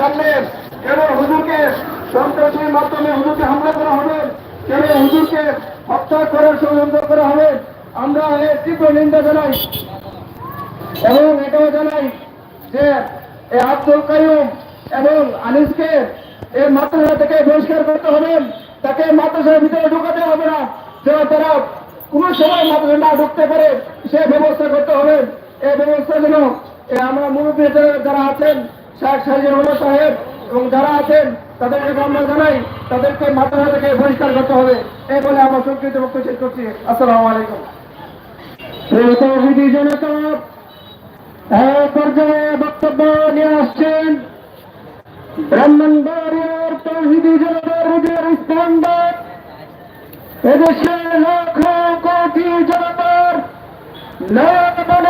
সামনে কেন হুজুরকে সন্ত্রাসীর মাধ্যমে হুজুরকে হামলা করা হবে? কেন হুজুরকে হত্যা করার ষড়যন্ত্র করা হবে? আমরা এর তীব্র নিন্দা জানাই এবং এটাও জানাই যে এই আব্দুল কাইম এবং আনিসকে এই মাদ্রাসা থেকে বহিষ্কার করতে হবে। তাকে মাদ্রাসার ভিতরে ঢুকাতে হবে না। যেন তারা কোন সময় মাদ্রাসা না ঢুকতে পারে, সে ব্যবস্থা করতে হবে। এই ব্যবস্থা যেন আমরা মুরব্বী যারা- যারা আছেন শেখ সাহিজুর রহমান সাহেব, এবং যারা আছেন, তাদেরকে আমরা জানাই। তাদেরকে মাদ্রাসা থেকে বহিষ্কার করতে হবে। এই বলে আমরা সংক্ষিপ্ত বক্তব্য শেষ করছি। আসসালামু আলাইকুম। বক্তব্য জনতার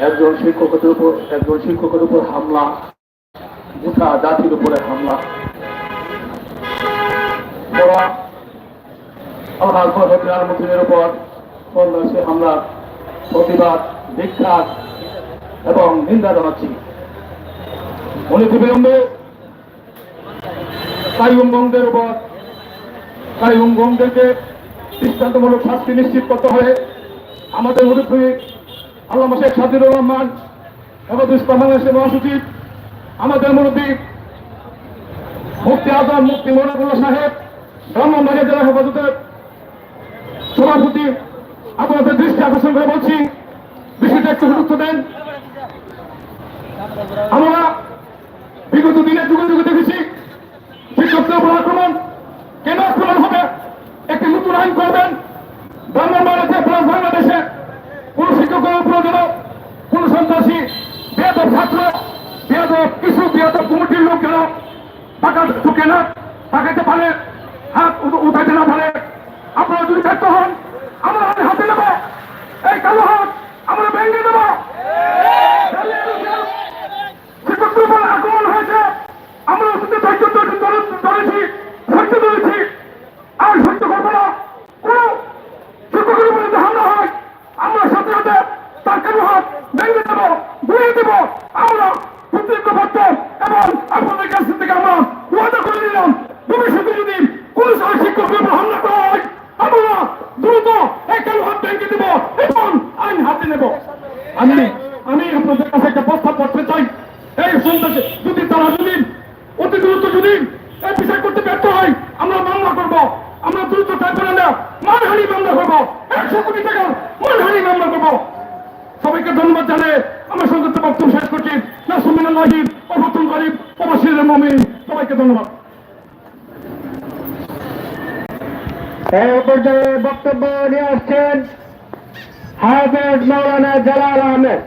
একজন শিক্ষকের উপর, একজন শিক্ষকের উপর হামলা, গোটা জাতির উপরে হামলা। ওরা উপর সন্ত্রাসী হামলার প্রতিবাদ বিখ্যাত এবং নিন্দা জানাচ্ছি। অনতিবিলম্বে কায়ুমগঞ্জের উপর কায়ুমগঞ্জকে দৃষ্টান্তমূলক শাস্তি নিশ্চিত করতে হবে আমাদের মুরব্বী আল্লাহ শেখ সাজিদুর রহমান হেফাজ ইসলাম বাংলাদেশের মহাসচিব, আমাদের মুরব্বী মুক্তি আজম, মুফতি মনিরুল্লাহ সাহেব ব্রাহ্মণবাড়িয়া জেলা হেফাজতের সভাপতি, আপনাদের দৃষ্টি আকর্ষণ করে বলছি বিষয়টা একটু গুরুত্ব দেন। আমরা বিগত দিনে যুগে যুগে শিক্ষকদের উপর আক্রমণ কেন আক্রমণ হবে একটি নতুন আইন করবেন ব্রাহ্মণবাড়িতে প্লাস বাংলাদেশে কোন শিক্ষকের উপর যেন কোন সন্ত্রাসী বেদব ছাত্র বেদব বেদব কমিটির লোক যেন টাকা ঢুকে না, টাকাতে পারে হাত উঠ- উঠাইতে না পারে আপনারা যদি ব্যর্থ হন, আমরা হাতে নেব। এই কালো হাত আমরা ভেঙে দেব। আক্রমণ হয়েছে। আমরা ওষুধে ধৈর্য ধরে- ধরে- ধরেছি, ধৈর্য ধরেছি। আর সহ্য করব না। কোন শিক্ষকের উপরে হামলা হয়, আমরা সাথে তার কালো হাত ভেঙে দেব ঘুরিয়ে দেব। আমরা প্রতিজ্ঞাবদ্ধ এবং আপনাদের কাছ থেকে আমরা ওয়াদা করে নিলাম, ভবিষ্যতে যদি কোন শিক্ষকের উপর হামলা করা হয়, আমরা দ্রুত এই কালো হাত ভেঙে দেব এবং আইন হাতে নেব। আমি আমি আপনাদের কাছে একটা প্রস্তাব করতে চাই। এই সন্ত্রাসী যদি তারা যদি অতি দ্রুত যদি এই বিষয় করতে ব্যর্থ হয়, আমরা মামলা করব। আমরা দ্রুত না মানহানি মামলা করব। একশো কোটি টাকার মানহানি মামলা করব। সবাইকে ধন্যবাদ জানিয়ে আমার সংযুক্ত বক্তব্য শেষ করছি। প্রবাসীর মমিন সবাইকে ধন্যবাদ। বক্তব্য নিয়ে আসছেন হাফেজ মাওলানা জালাল আহমেদ।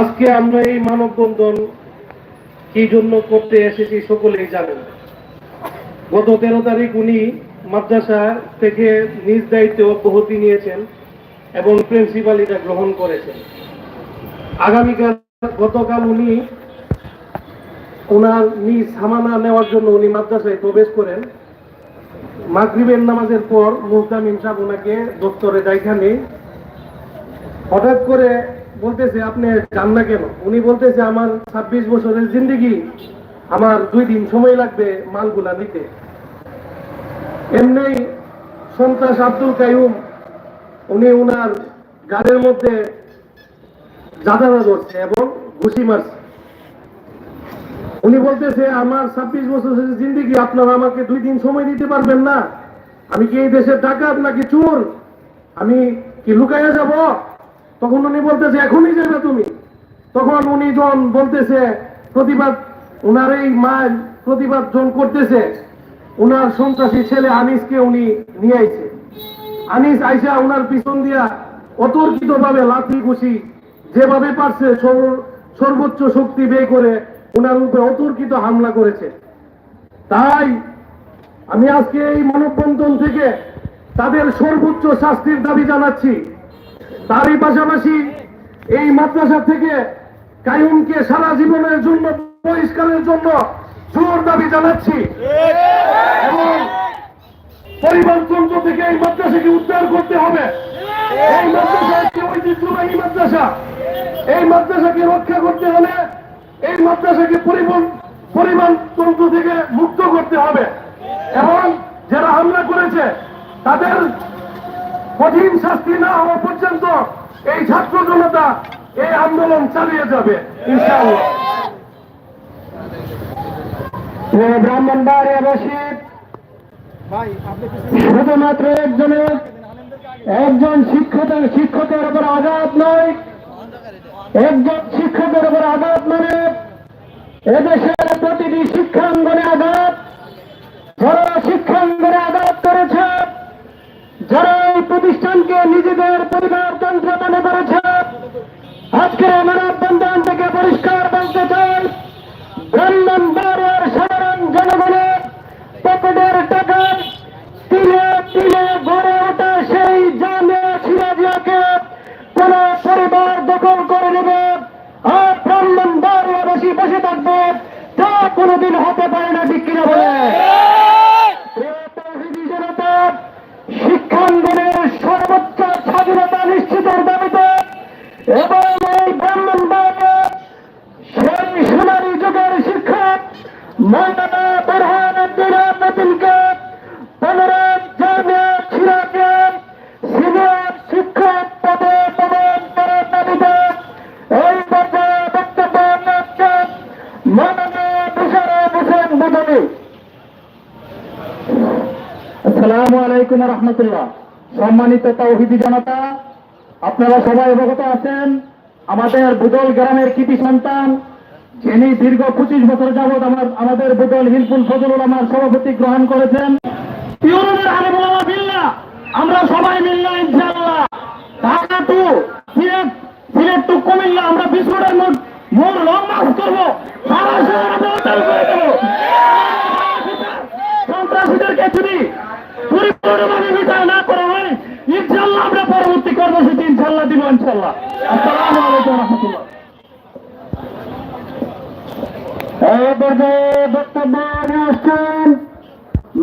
আজকে আমরা এই মানববন্ধন কি জন্য করতে এসেছি সকলেই জানেন। গত তেরো তারিখ উনি মাদ্রাসা থেকে নিজ দায়িত্বে অব্যাহতি নিয়েছেন এবং প্রিন্সিপাল এটা গ্রহণ করেছেন। আগামীকাল গতকাল উনি ওনার নিজ সামানা নেওয়ার জন্য উনি মাদ্রাসায় প্রবেশ করেন। মাগরিবের নামাজের পর মুহতামিম সাহেব ওনাকে দপ্তরে নেই। হঠাৎ করে বলতেছে, আপনি যান না কেন? উনি বলতেছে, আমার ছাব্বিশ বছরের জিন্দগি। আমার দুই দিন সময় লাগবে মালগুলা নিতে। এমনি সন্ত্রাস আব্দুল কাইম উনি উনার গাড়ির মধ্যে জাদানা ধরছে এবং ঘুষি মারছে। উনি বলতেছে, আমার ছাব্বিশ বছরের জিন্দগি, আপনারা আমাকে দুই দিন সময় দিতে পারবেন না। আমি কি এই দেশের ডাকাত নাকি চোর? আমি কি লুকাইয়া যাব? তখন উনি বলতেছে, এখনই যাবে তুমি। তখন উনি জন বলতেছে, প্রতিবাদ ওনার এই মা প্রতিবাদ যখন করতেছে। উনার সন্ত্রাসী ছেলে আনিসকে উনি নিয়ে আইছে। আনিস আইসা উনার পিছন দিয়া অতর্কিত ভাবে লাথি ঘুষি, যেভাবে পারছে সর্বোচ্চ শক্তি ব্যয় করে উনার উপরে অতর্কিত হামলা করেছে। তাই আমি আজকে এই মানববন্ধন থেকে তাদের সর্বোচ্চ শাস্তির দাবি জানাচ্ছি। তারই পাশাপাশি এই মাদ্রাসা থেকে কায়ুমকে সারা জীবনের জন্য বহিষ্কারের জন্য জোর দাবি জানাচ্ছি। এবং পরিবারতন্ত্র থেকে এই মাদ্রাসাকে উদ্ধার করতে হবে। এই মাদ্রাসা একটি ঐতিহ্যবাহী মাদ্রাসা। এই মাদ্রাসাকে রক্ষা করতে হলে এই মাদ্রাসাকে পরিবহন পরিমাণতন্ত্র থেকে মুক্ত করতে হবে। এবং যারা হামলা করেছে, তাদের কঠিন শাস্তি না হওয়া পর্যন্ত এই ছাত্র জনতা এই আন্দোলন চালিয়ে যাবে, ইনশাআল্লাহ। শুধুমাত্র একজনের একজন শিক্ষকের শিক্ষকের উপর আঘাত নয় একজন শিক্ষকের উপর আঘাত মানে এদেশের প্রতিটি শিক্ষাঙ্গনে আঘাত যারা শিক্ষাঙ্গনে আঘাত করেছে যারা এই প্রতিষ্ঠানকে নিজেদের পরিবারতন্ত্র মনে করেছে আজকে মানববন্ধন থেকে পরিষ্কার বলতে চাই জনগণের చెప్పడారట সম্মানিত তৌহিদি জনতা, আপনারা সবাই অবগত আছেন, আমাদের বুদল গ্রামের কৃতি সন্তান, যিনি দীর্ঘ পঁচিশ বছর যাবৎ আমার, আমাদের বুদল হিলফুল ফজলুল আমার সভাপতি গ্রহণ করেছেন। আমরা সবাই মিললাম ইনশাআল্লাহ। ঢাকা টু সিলেট সিলেট টু কুমিল্লা, আমরা বিস্কুটের মোট মোট লং করব। সন্ত্রাসীদেরকে যদি পরিপূর্ণভাবে বিদায় না করা হয় ইনশাল্লাহ আমরা পরবর্তী কর্মসূচি ইনশাল্লাহ দিব ইনশাল্লাহ আসসালামু আলাইকুম রহমতুল্লাহ। বক্তব্য নিয়ে